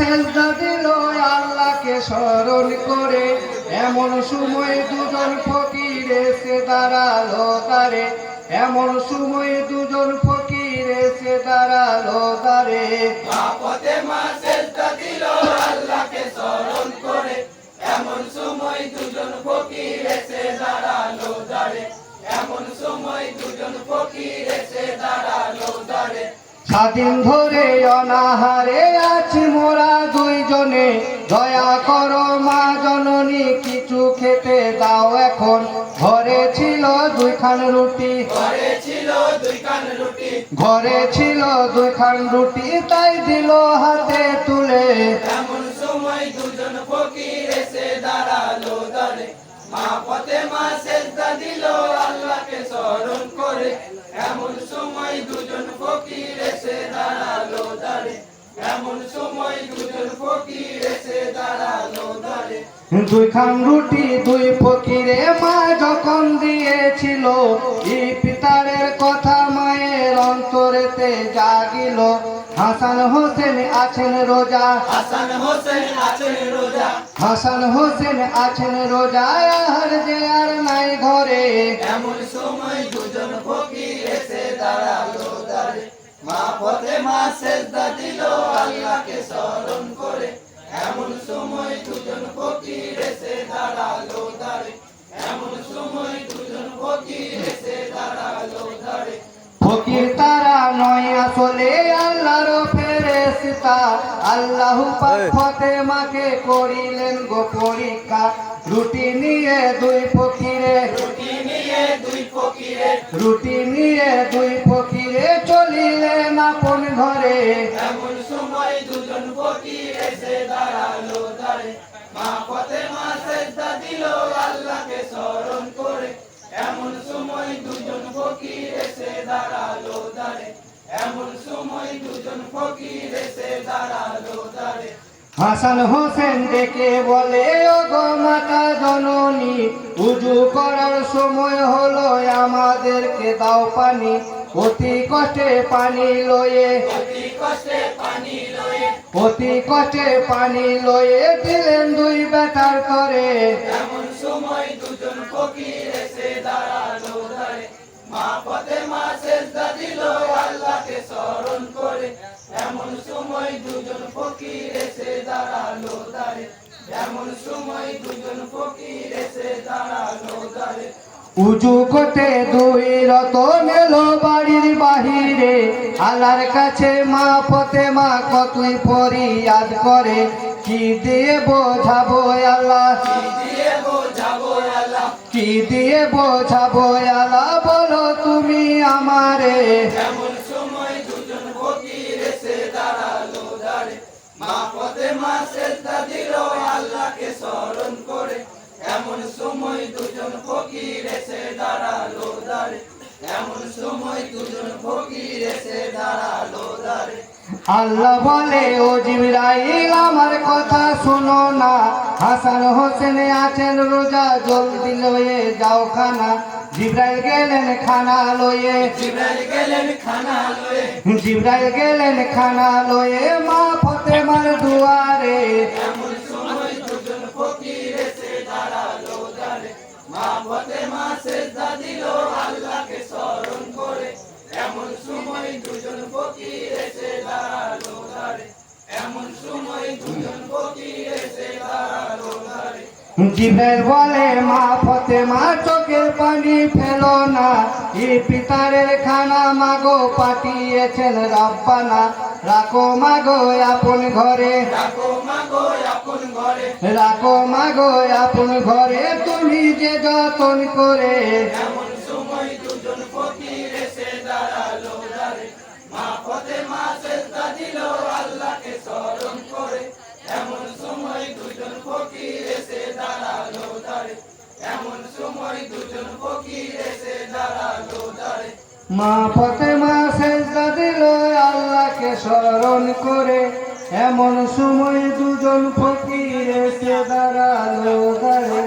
সেজদা দিল আল্লাহকে স্মরণ করে, এমন সময় দুজন ফকির এসে দাঁড়াল তারে এমন সময় দুজন ফকির এসে দাঁড়াল তারে দিল আল্লাহকে স্মরণ স্বাধীন ধরে অনাহারে আছি মোরা দুইজনে। দয়া করো মা জননী, কিছু খেতে দাও এখন। ঘরে ছিল দুইখান রুটি। ঘরে ছিল দুই কান রুটি ঘরে ছিল দুইখান রুটি, তাই দিল হাতে তুলে। এমন সময় দুজন ফকির এসে দাঁড়াল দাঁড়ে মা পথে মা সেজদা দিল আল্লাহকে স্মরণ করে। দাঁড়ে দুইখান রুটি দুই ফকিরে মা যখন দিয়েছিল এই পিতারের কথা মায়ের অন্তরেতে জাগিল। হাসান হোসেন আছেন রোজা। হাসান হোসেন আছেন রোজা। হাসান হোসেন আছেন রোজা আর যে আর নাই ঘরে। এমন সময় দুজন ফকির এসে দাঁড়াল দাঁড়ে। মা পথে মা সেজদা দিল আল্লাহকে স্মরণ করে। ফকির তারা নয় আসলে আল্লাহর ফেরেশতা। আল্লাহ পাক ফাতেমাকে করিলেন গো পরীক্ষা। রুটি নিয়ে দুই ফকিরে। রুটি নিয়ে দুই ফকিরে। রুটি নিয়ে দুই ফকিরে চলিলেন আপন ঘরে। এমন সময় দুজন ফকির এসে দাঁড়াল দাঁড়ে মা পথে মা সেজদা দিল আল্লাহকে স্মরণ করে। এমন সময় ফকির এসে দাঁড়াল দাঁড়ে এমন সময় দুজন ফকির এসে দাঁড়াল দাঁড়ে হাসান হোসেন ডেকে বলে ও গো মাতা জননী উজু করার সময় হলো আমাদেরকে দাও পানি। অতি কষ্টে পানি লয়ে অতি কষ্টে পানি লয়ে। অতি কষ্টে পানি লয়ে দিলেন দুই বেটার করে এমন সময় দুজন ফকির এসে মা পথে সেজদা দিল আল্লাহকে স্মরণ করে। এমন সময় দুজন ফকির এসে দাঁড়াল দাঁড়ে এমন সময় দুজন ফকির এসে দাঁড়াল দাঁড়ে উজু করতে দুই রতন এলো বাড়ির বাহিরে। আলার কাছে মা পথে মা কতই ফরিয়াদ করে? কি দিয়ে বোঝাবো আল্লাহ? দিয়ে বোঝাবো আল্লাহ? কি দিয়ে বোঝাবো আলা বলো তুমি আমারে? এমন সময় দুজন ফকির এসে দাঁড়াল দাঁড়ে মা মা স্মরণ করে। এমন সময় দুজন দাঁড়াল দাঁড়ে এমন সময় দুজন দাঁড়াল দাঁড়ে আল্লাহ বলে ও জিবরাইল আমার কথা শোনো না। হাসান হোসেন আছেন রোজা জলদি লয়ে যাও খানা। জিব্রাইল গেলেন খানা লয়ে। জিব্রাইল গেলেন খানা লয়ে। জিব্রাইল গেলেন খানা লয়ে। মা ফতেমার দুয়ারে। এমন সময় দুজন ফকির এসে দাঁড়াল দাঁড়ে মা পথে মা সেজদা দিল আল্লাহকে স্মরণ করে। এমন সময় দুজন ফকির এমন বলে, মা বলে মা চোখের পানি ফেলো না। এই পিতারের খানা মাগো, পাঠিয়েছেন রব্বানা। রাখো মাগো, আপন ঘরে। রাখো মাগো, আপন ঘরে। তুমি যে যতন করে মা মা দিল এমন সময় দুজন ফকির এসে দাঁড়াল দাঁড়ে মা ফাতেমা সেজদা দিল আল্লাহকে স্মরণ করে। এমন সময় দুজন ফকির এসে দাঁড়াল দাঁড়ে